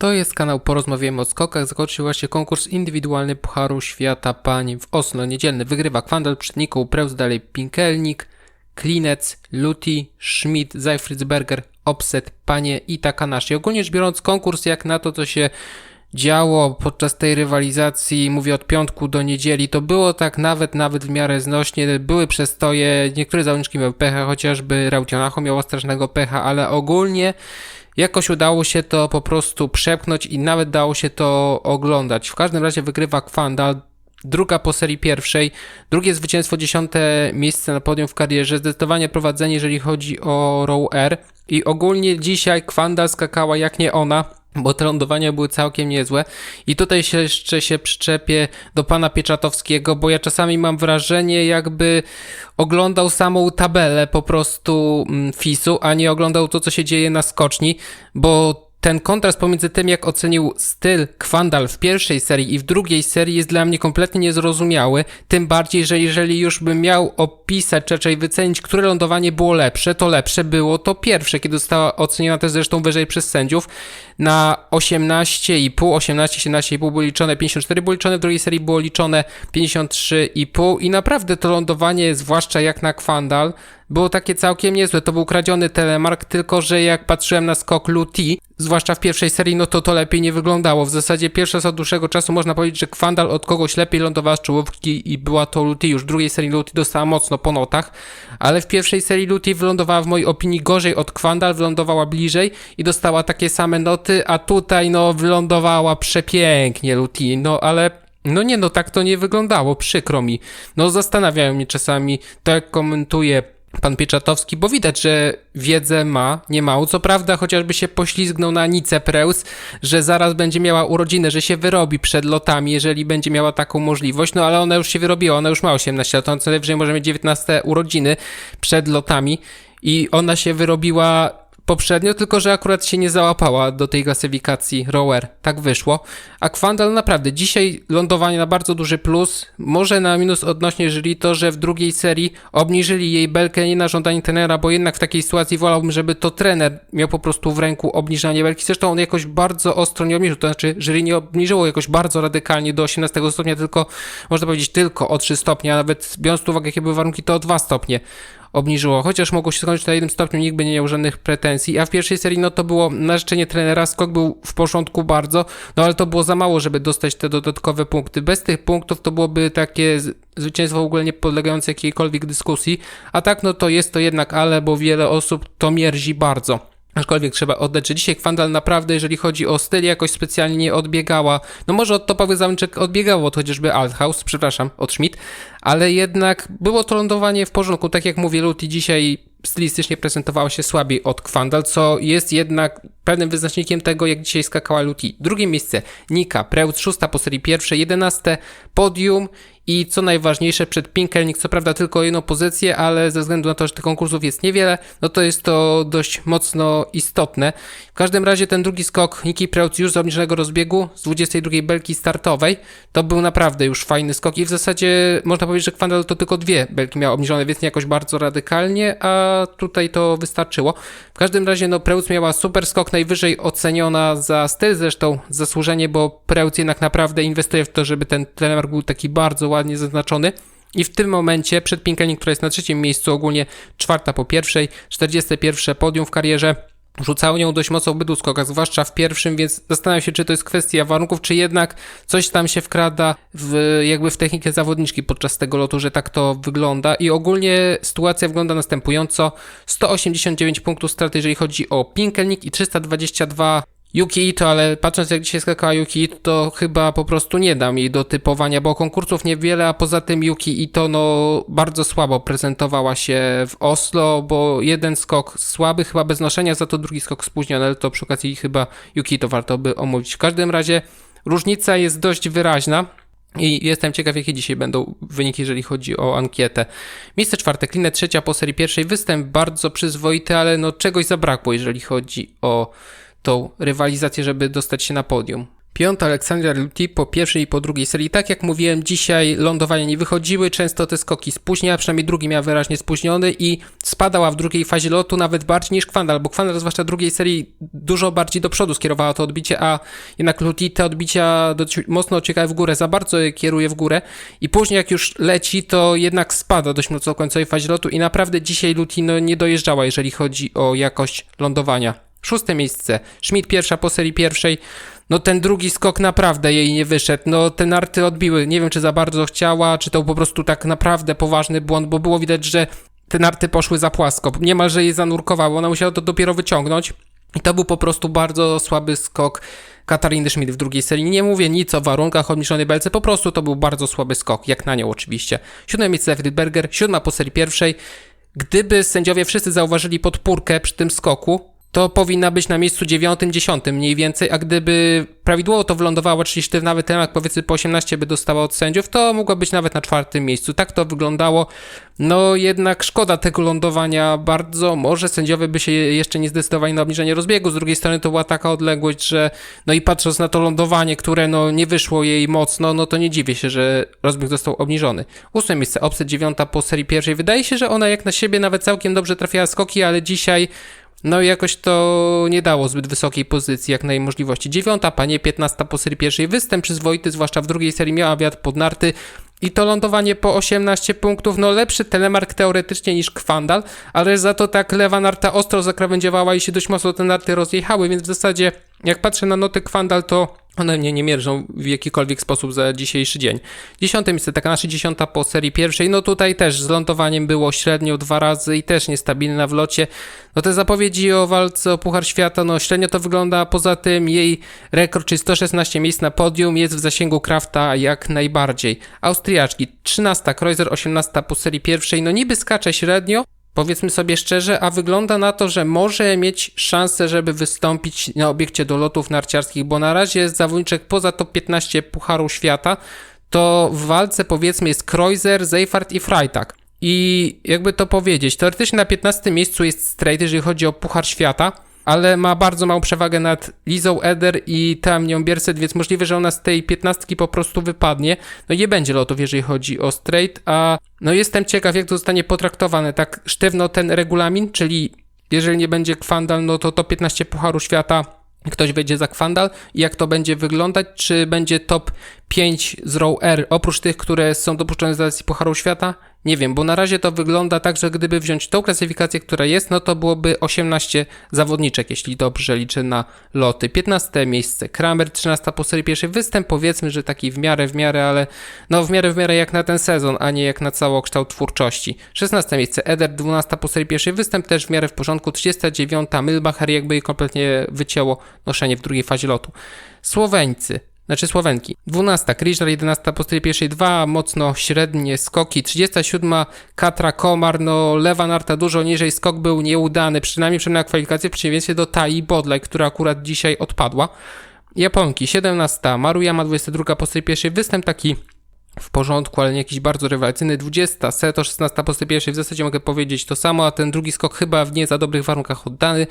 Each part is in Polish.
To jest kanał Porozmawiamy o skokach. Zakończył właśnie konkurs indywidualny Pucharu Świata Pań w Oslo. Niedzielny wygrywa Kwandal, przed Niką Preus, dalej Pinkelnik, Klinec, Luti, Schmidt, Zeifritzberger, Opset, Panie i Takanashi. Ogólnie rzecz biorąc konkurs jak na to, co się działo podczas tej rywalizacji, mówię od piątku do niedzieli, to było tak nawet, nawet w miarę znośnie, były przestoje, niektóre zawodniczki miały pecha, chociażby Rautionacho miało strasznego pecha, ale ogólnie jakoś udało się to po prostu przepchnąć i nawet dało się to oglądać. W każdym razie wygrywa Kwanda, druga po serii pierwszej, drugie zwycięstwo, dziesiąte miejsce na podium w karierze, zdecydowanie prowadzenie, jeżeli chodzi o row R. I ogólnie dzisiaj Kwanda skakała jak nie ona, bo te lądowania były całkiem niezłe. I tutaj się jeszcze się przyczepię do pana Pieczatowskiego, bo ja czasami mam wrażenie, jakby oglądał samą tabelę po prostu mm, FIS-u, a nie oglądał to, co się dzieje na skoczni, bo ten kontrast pomiędzy tym, jak ocenił styl Kwandal w pierwszej serii i w drugiej serii jest dla mnie kompletnie niezrozumiały. Tym bardziej, że jeżeli już bym miał opisać, czy raczej wycenić, które lądowanie było lepsze, to lepsze było to pierwsze, kiedy została oceniona też zresztą wyżej przez sędziów. Na 18,5, 18, 17,5 było liczone, 54 było liczone, w drugiej serii było liczone 53,5 i naprawdę to lądowanie, zwłaszcza jak na Kwandal, było takie całkiem niezłe. To był kradziony telemark, tylko że jak patrzyłem na skok Luti, zwłaszcza w pierwszej serii, no to to lepiej nie wyglądało. W zasadzie pierwszy raz od dłuższego czasu można powiedzieć, że Kwandal od kogoś lepiej lądowała z czołówki i była to Luti. Już w drugiej serii Luti dostała mocno po notach, ale w pierwszej serii Luti wylądowała w mojej opinii gorzej od Kwandal, wylądowała bliżej i dostała takie same noty, a tutaj no wylądowała przepięknie Luti, no ale no nie, no tak to nie wyglądało, przykro mi. No zastanawiają mnie czasami, to jak komentuje pan Pieczatowski, bo widać, że wiedzę ma, nie małą. Co prawda, chociażby się poślizgnął na Nicę Preus, że zaraz będzie miała urodziny, że się wyrobi przed lotami, jeżeli będzie miała taką możliwość, no ale ona już się wyrobiła, ona już ma 18 lat, on co najwyżej może mieć 19 urodziny przed lotami i ona się wyrobiła poprzednio, tylko że akurat się nie załapała do tej klasyfikacji rower. Tak wyszło. A Kwandal naprawdę dzisiaj lądowanie na bardzo duży plus, może na minus odnośnie, jeżeli to, że w drugiej serii obniżyli jej belkę nie na żądanie trenera, bo jednak w takiej sytuacji wolałbym, żeby to trener miał po prostu w ręku obniżanie belki. Zresztą on jakoś bardzo ostro nie obniżył, to znaczy jury nie obniżyło jakoś bardzo radykalnie do 18 stopnia, tylko można powiedzieć tylko o 3 stopnie, a nawet biorąc pod uwagę jakie były warunki, to o 2 stopnie obniżyło, chociaż mogło się skończyć na jednym stopniu, nikt by nie miał żadnych pretensji, a w pierwszej serii no to było na życzenie trenera, skok był w porządku bardzo, no ale to było za mało, żeby dostać te dodatkowe punkty. Bez tych punktów to byłoby takie zwycięstwo w ogóle nie podlegające jakiejkolwiek dyskusji, a tak no to jest to jednak ale, bo wiele osób to mierzi bardzo. Aczkolwiek trzeba oddać, że dzisiaj Kwandal naprawdę, jeżeli chodzi o styl, jakoś specjalnie nie odbiegała. No może od topowych zawodniczek odbiegało, od chociażby Althaus, przepraszam, od Schmidt, ale jednak było to lądowanie w porządku. Tak jak mówię, Luti dzisiaj stylistycznie prezentowała się słabiej od Kwandal, co jest jednak pewnym wyznacznikiem tego, jak dzisiaj skakała Luti. Drugie miejsce Nika Preutz, szósta po serii pierwszej, jedenaste podium i co najważniejsze przed Pinkelnik, co prawda tylko jedną pozycję, ale ze względu na to, że tych konkursów jest niewiele, no to jest to dość mocno istotne. W każdym razie ten drugi skok Niki Preutz już z obniżonego rozbiegu, z 22 belki startowej, to był naprawdę już fajny skok i w zasadzie można powiedzieć, że Kwandal to tylko dwie belki miał obniżone, więc nie jakoś bardzo radykalnie, a tutaj to wystarczyło. W każdym razie no Preutz miała super skok, najwyżej oceniona za styl, zresztą zasłużenie, bo Preutz jednak naprawdę inwestuje w to, żeby ten trener był taki bardzo ładnie zaznaczony. I w tym momencie przed Pinkelnik, która jest na trzecim miejscu, ogólnie czwarta po pierwszej, 41 podium w karierze, rzucało nią dość mocno obydwu skokach, zwłaszcza w pierwszym, więc zastanawiam się, czy to jest kwestia warunków, czy jednak coś tam się wkrada w, jakby w technikę zawodniczki podczas tego lotu, że tak to wygląda. I ogólnie sytuacja wygląda następująco. 189 punktów straty, jeżeli chodzi o Pinkelnik i 322 Yuki Ito, ale patrząc jak dzisiaj skakała Yuki Ito, to chyba po prostu nie dam jej do typowania, bo konkursów niewiele, a poza tym Yuki Ito no bardzo słabo prezentowała się w Oslo, bo jeden skok słaby, chyba bez noszenia, za to drugi skok spóźniony, ale to przy okazji chyba Yuki Ito warto by omówić. W każdym razie różnica jest dość wyraźna. I jestem ciekaw, jakie dzisiaj będą wyniki, jeżeli chodzi o ankietę. Miejsce czwarte, Klinę trzecia po serii pierwszej. Występ bardzo przyzwoity, ale no czegoś zabrakło, jeżeli chodzi o tą rywalizację, żeby dostać się na podium. Piąta Aleksandra Luti po pierwszej i po drugiej serii. Tak jak mówiłem, dzisiaj lądowania nie wychodziły, często te skoki spóźnia, przynajmniej drugi miał wyraźnie spóźniony i spadała w drugiej fazie lotu nawet bardziej niż Kwandal, bo Kwandal zwłaszcza drugiej serii dużo bardziej do przodu skierowała to odbicie, a jednak Luti te odbicia mocno ociekały w górę, za bardzo je kieruje w górę i później jak już leci, to jednak spada dość mocno w końcowej fazie lotu i naprawdę dzisiaj Luti no, nie dojeżdżała, jeżeli chodzi o jakość lądowania. Szóste miejsce. Schmidt pierwsza po serii pierwszej. No ten drugi skok naprawdę jej nie wyszedł. No te narty odbiły. Nie wiem, czy za bardzo chciała, czy to po prostu tak naprawdę poważny błąd, bo było widać, że te narty poszły za płasko. Niemalże jej zanurkowało. Ona musiała to dopiero wyciągnąć. I to był po prostu bardzo słaby skok Katariny Schmidt w drugiej serii. Nie mówię nic o warunkach obniżonej belce, po prostu to był bardzo słaby skok, jak na nią oczywiście. Siódme miejsce Friedberger, siódma po serii pierwszej. Gdyby sędziowie wszyscy zauważyli podpórkę przy tym skoku, to powinna być na miejscu dziewiątym, dziesiątym mniej więcej, a gdyby prawidłowo to wylądowało, czyli sztywnawy temat, powiedzmy po 18 by dostała od sędziów, to mogła być nawet na czwartym miejscu. Tak to wyglądało. No jednak szkoda tego lądowania bardzo. Może sędziowie by się jeszcze nie zdecydowali na obniżenie rozbiegu. Z drugiej strony to była taka odległość, że no i patrząc na to lądowanie, które no nie wyszło jej mocno, no to nie dziwię się, że rozbieg został obniżony. Ósme miejsce, Opset dziewiąta po serii pierwszej. Wydaje się, że ona jak na siebie nawet całkiem dobrze trafiała skoki, ale dzisiaj no i jakoś to nie dało zbyt wysokiej pozycji, jak na jej możliwości. Dziewiąta, panie, piętnasta po serii pierwszej. Występ przyzwoity, zwłaszcza w drugiej serii miała wiatr pod narty. I to lądowanie po 18 punktów, no lepszy telemark teoretycznie niż Kwandal, ale za to tak lewa narta ostro zakrawędziowała i się dość mocno te narty rozjechały, więc w zasadzie jak patrzę na noty Kwandal, to one mnie nie mierzą w jakikolwiek sposób za dzisiejszy dzień. Dziesiąte miejsce, taka nasza dziesiąta po serii pierwszej. No tutaj też z lądowaniem było średnio dwa razy i też niestabilna w locie. No te zapowiedzi o walce o Puchar Świata, no średnio to wygląda. Poza tym jej rekord, czyli 116 miejsc na podium, jest w zasięgu Krafta jak najbardziej. Austriaczki, 13 Kreuzer, 18 po serii pierwszej. No niby skacze średnio, Powiedzmy sobie szczerze, a wygląda na to, że może mieć szansę, żeby wystąpić na obiekcie do lotów narciarskich, bo na razie jest zawodniczek poza top 15 Pucharu Świata, to w walce powiedzmy jest Kreuzer, Seifert i Freitag. I jakby to powiedzieć, teoretycznie na 15 miejscu jest Straight, jeżeli chodzi o Puchar Świata, ale ma bardzo małą przewagę nad Lizą Eder i Tamnią Bierset, więc możliwe, że ona z tej piętnastki po prostu wypadnie. No nie będzie lotów, jeżeli chodzi o straight, a no jestem ciekaw, jak to zostanie potraktowane. Tak sztywno ten regulamin, czyli jeżeli nie będzie kwandal, no to to 15 Pucharu Świata ktoś wejdzie za kwandal i jak to będzie wyglądać, czy będzie top 5 z row R, oprócz tych, które są dopuszczone z edycji Pucharu Świata? Nie wiem, bo na razie to wygląda tak, że gdyby wziąć tą klasyfikację, która jest, no to byłoby 18 zawodniczek, jeśli dobrze liczę na loty. 15 miejsce Kramer, 13 po serii pierwszej występ, powiedzmy, że taki w miarę, w miarę, ale no w miarę, w miarę jak na ten sezon, a nie jak na całokształt twórczości. 16 miejsce Eder, 12 po serii pierwszej występ, też w miarę w porządku. 39 Milbacher, jakby jej kompletnie wycięło noszenie w drugiej fazie lotu. Słoweńcy, znaczy Słowenki. 12 Kriżar, 11 po stylu pierwszej 2, mocno średnie skoki. 37 Katra Komar, no lewa narta dużo niżej, skok był nieudany, przynajmniej przynajmniej na kwalifikację w przeciwieństwie do Tai Bodlaj, która akurat dzisiaj odpadła. Japonki 17 Maruyama, 22 po stylu pierwszej występ taki w porządku, ale nie jakiś bardzo rewelacyjny. 20, Seto 16 po pierwszej, w zasadzie mogę powiedzieć to samo, a ten drugi skok chyba w nie za dobrych warunkach oddany.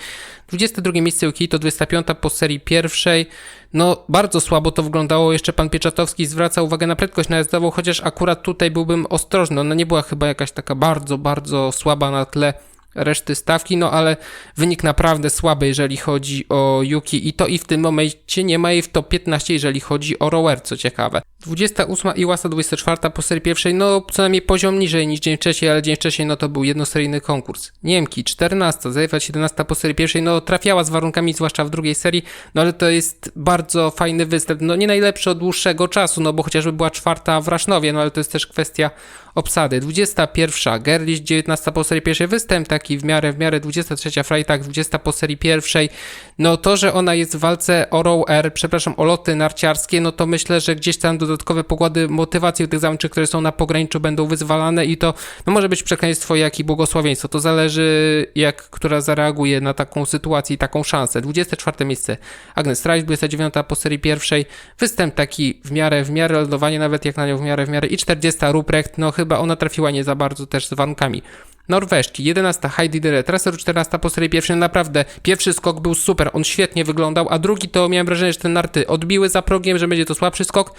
22 miejsce Ukito, 25 po serii pierwszej. No, bardzo słabo to wyglądało. Jeszcze pan Pieczatowski zwraca uwagę na prędkość najazdową, chociaż akurat tutaj byłbym ostrożny. Ona nie była chyba jakaś taka bardzo, bardzo słaba na tle reszty stawki, no ale wynik naprawdę słaby, jeżeli chodzi o Yuki i to i w tym momencie nie ma jej w top 15, jeżeli chodzi o rower, co ciekawe. 28 Iwasa, 24 po serii pierwszej, no co najmniej poziom niżej niż dzień wcześniej, ale dzień wcześniej no to był jednoseryjny konkurs. Niemki, 14, Zajfa 17 po serii pierwszej, no trafiała z warunkami, zwłaszcza w drugiej serii, no ale to jest bardzo fajny występ, no nie najlepszy od dłuższego czasu, no bo chociażby była czwarta w Rasznowie, no ale to jest też kwestia obsady. 21 Gerlich, 19 po serii pierwszej występ, taki w miarę, w miarę 23 Freitag, 20 po serii pierwszej, no to, że ona jest w walce o row przepraszam, o loty narciarskie, no to myślę, że gdzieś tam do dodatkowe pokłady motywacji tych zawodniczych, które są na pograniczu, będą wyzwalane i to no, może być przekleństwo, jak i błogosławieństwo. To zależy, jak która zareaguje na taką sytuację i taką szansę. 24 miejsce Agnes Rice, 29 po serii pierwszej. Występ taki w miarę, w miarę lądowanie, nawet jak na nią w miarę, w miarę. I 40 Ruprecht, no chyba ona trafiła nie za bardzo też z warunkami. Norweżki, 11 Heidi Dere, Traser 14 po serii pierwszej, naprawdę pierwszy skok był super, on świetnie wyglądał, a drugi to miałem wrażenie, że te narty odbiły za progiem, że będzie to słabszy skok,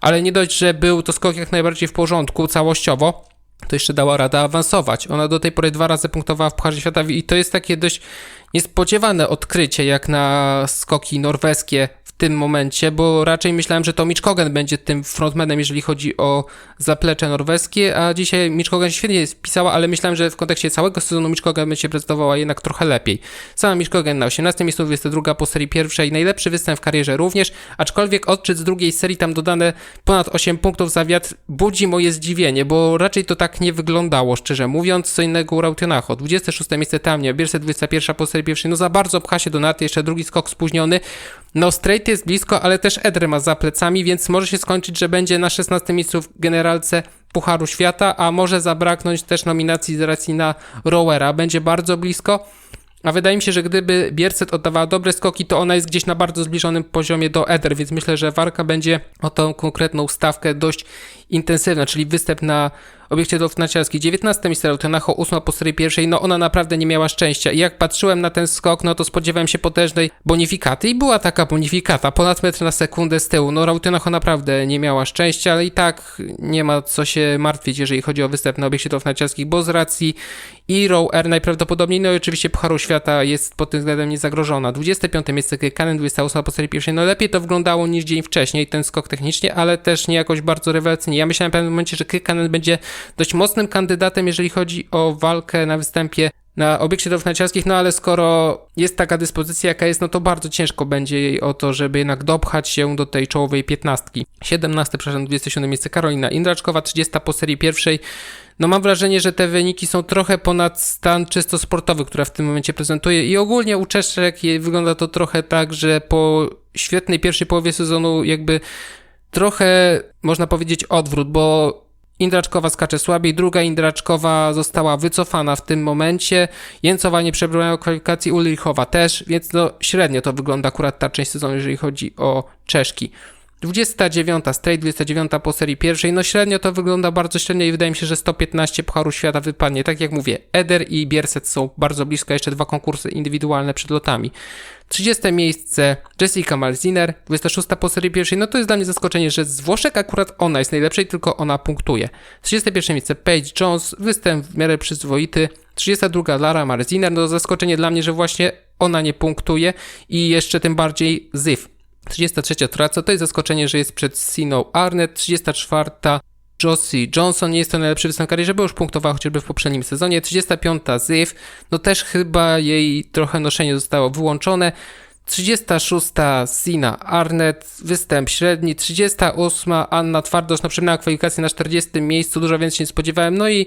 ale nie dość, że był to skok jak najbardziej w porządku całościowo, to jeszcze dała rada awansować. Ona do tej pory dwa razy punktowała w Pucharze Świata i to jest takie dość niespodziewane odkrycie jak na skoki norweskie w tym momencie, bo raczej myślałem, że to Mitch Kogen będzie tym frontmanem, jeżeli chodzi o zaplecze norweskie, a dzisiaj Mitch Kogen świetnie spisała, ale myślałem, że w kontekście całego sezonu Mitch Kogen będzie się prezentowała jednak trochę lepiej. Sama Mitch Kogen na 18 miejscu, 22 po serii pierwszej, najlepszy występ w karierze również, aczkolwiek odczyt z drugiej serii tam dodane ponad 8 punktów za wiatr budzi moje zdziwienie, bo raczej to tak nie wyglądało, szczerze mówiąc, co innego u Rautionacho. 26 miejsce tam, nie, Bierse 21 po serii pierwszej, no za bardzo pcha się do naty, jeszcze drugi skok spóźniony, no straight jest blisko, ale też Eder ma za plecami, więc może się skończyć, że będzie na 16 miejscu w generalce Pucharu Świata, a może zabraknąć też nominacji z racji na rowera. Będzie bardzo blisko. A wydaje mi się, że gdyby Biercet oddawała dobre skoki, to ona jest gdzieś na bardzo zbliżonym poziomie do Eder, więc myślę, że walka będzie o tą konkretną stawkę dość intensywna, czyli występ na obiekcie narciarski 19 miejsce Tenacho 8 po serii pierwszej, no ona naprawdę nie miała szczęścia. I jak patrzyłem na ten skok, no to spodziewałem się potężnej bonifikaty. I była taka bonifikata, ponad metr na sekundę z tyłu, no Rautenacho naprawdę nie miała szczęścia, ale i tak nie ma co się martwić, jeżeli chodzi o występ na obiekcie narciarskich, bo z racji i Row Air najprawdopodobniej, no i oczywiście Pucharu Świata jest pod tym względem niezagrożona. 25 miejsce Kanen, 28 po serii pierwszej, no lepiej to wyglądało niż dzień wcześniej, ten skok technicznie, ale też nie jakoś bardzo rewelacyjnie. Ja myślałem w pewnym momencie, że Kanen będzie dość mocnym kandydatem, jeżeli chodzi o walkę na występie na obiekcie dowód narciarskich, no ale skoro jest taka dyspozycja, jaka jest, no to bardzo ciężko będzie jej o to, żeby jednak dopchać się do tej czołowej piętnastki. 17, przepraszam, 27 miejsce Karolina Indraczkowa, 30 po serii pierwszej. No mam wrażenie, że te wyniki są trochę ponad stan czysto sportowy, który w tym momencie prezentuje i ogólnie u Czeszek wygląda to trochę tak, że po świetnej pierwszej połowie sezonu jakby trochę można powiedzieć odwrót, bo Indraczkowa skacze słabiej, druga Indraczkowa została wycofana w tym momencie. Jęcowa nie przebrała kwalifikacji, Ulrichowa też, więc no średnio to wygląda akurat ta część sezonu, jeżeli chodzi o Czeszki. 29 straight, 29 po serii pierwszej, no średnio to wygląda bardzo średnio i wydaje mi się, że 115 Pucharu Świata wypadnie. Tak jak mówię, Eder i Bierset są bardzo blisko, jeszcze dwa konkursy indywidualne przed lotami. 30 miejsce Jessica Malziner, 26 po serii pierwszej, no to jest dla mnie zaskoczenie, że z Włoszek akurat ona jest najlepszej, tylko ona punktuje. 31 miejsce Paige Jones, występ w miarę przyzwoity. 32 Lara Marziner, no zaskoczenie dla mnie, że właśnie ona nie punktuje i jeszcze tym bardziej Zyf. 33 Traca, to jest zaskoczenie, że jest przed Siną Arnett. 34 Josie Johnson nie jest to najlepszy występ kariery, bo już punktowała chociażby w poprzednim sezonie. 35 Zyf, no też chyba jej trochę noszenie zostało wyłączone. 36 Sina Arnett, występ średni. 38 Anna Twardosz, no przynajmniej kwalifikację na 40 miejscu, dużo więcej się nie spodziewałem. No i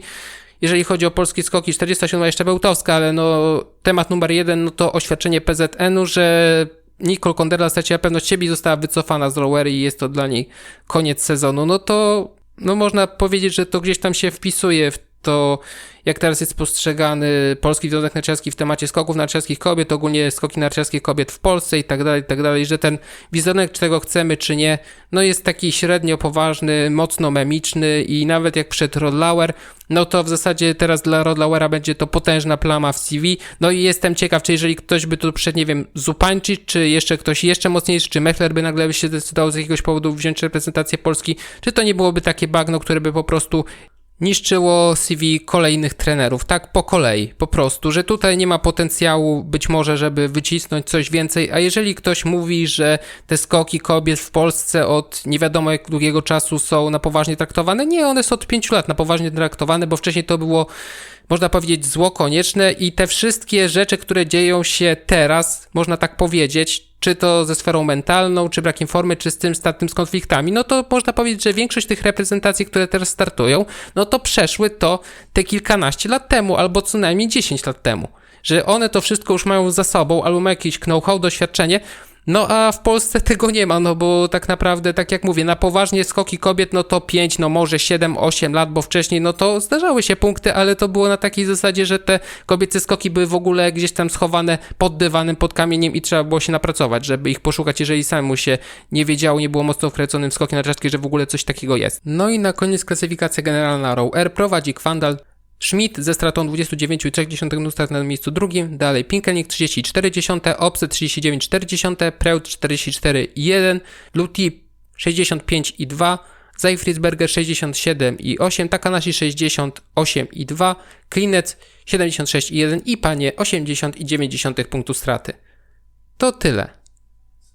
jeżeli chodzi o polskie skoki, 47 jeszcze Bełtowska, ale no temat numer jeden, no to oświadczenie PZN-u, że Nicole Conderla straciła pewność siebie i została wycofana z rowery i jest to dla niej koniec sezonu, no to no można powiedzieć, że to gdzieś tam się wpisuje w to, jak teraz jest postrzegany Polski Związek Narciarski w temacie skoków narciarskich kobiet, ogólnie skoki narciarskie kobiet w Polsce i tak dalej, i tak dalej, że ten wizerunek, czy tego chcemy, czy nie, no jest taki średnio poważny, mocno memiczny i nawet jak przed Rodlauer, no to w zasadzie teraz dla Rodlauera będzie to potężna plama w CV, no i jestem ciekaw, czy jeżeli ktoś by tu przed, nie wiem, Zupańczyć, czy jeszcze ktoś jeszcze mocniejszy, czy Mechler by nagle by się zdecydował z jakiegoś powodu wziąć reprezentację Polski, czy to nie byłoby takie bagno, które by po prostu niszczyło CV kolejnych trenerów, tak po kolei, po prostu, że tutaj nie ma potencjału być może, żeby wycisnąć coś więcej, a jeżeli ktoś mówi, że te skoki kobiet w Polsce od nie wiadomo jak długiego czasu są na poważnie traktowane, nie, one są od pięciu lat na poważnie traktowane, bo wcześniej to było można powiedzieć, zło konieczne i te wszystkie rzeczy, które dzieją się teraz, można tak powiedzieć, czy to ze sferą mentalną, czy brakiem formy, czy z tym, z z konfliktami, no to można powiedzieć, że większość tych reprezentacji, które teraz startują, no to przeszły to te kilkanaście lat temu, albo co najmniej 10 lat temu. Że one to wszystko już mają za sobą, albo mają jakieś know-how, doświadczenie, no a w Polsce tego nie ma, no bo tak naprawdę, tak jak mówię, na poważnie skoki kobiet, no to 5, no może 7, 8 lat, bo wcześniej, no to zdarzały się punkty, ale to było na takiej zasadzie, że te kobiece skoki były w ogóle gdzieś tam schowane pod dywanem, pod kamieniem i trzeba było się napracować, żeby ich poszukać, jeżeli samemu się nie wiedziało, nie było mocno wkręconym w skoki narciarskie, że w ogóle coś takiego jest. No i na koniec klasyfikacja generalna Row R prowadzi Kwandal Schmidt ze stratą 29,3 strat na miejscu drugim, dalej Pinkelnik 30,4, Opse 39,4, Preut 44,1, Luti 65,2, Zeifriesberger 67,8, Takanashi 68,2, Klinec 76,1 i Panie 80,9 punktu straty. To tyle.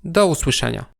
Do usłyszenia.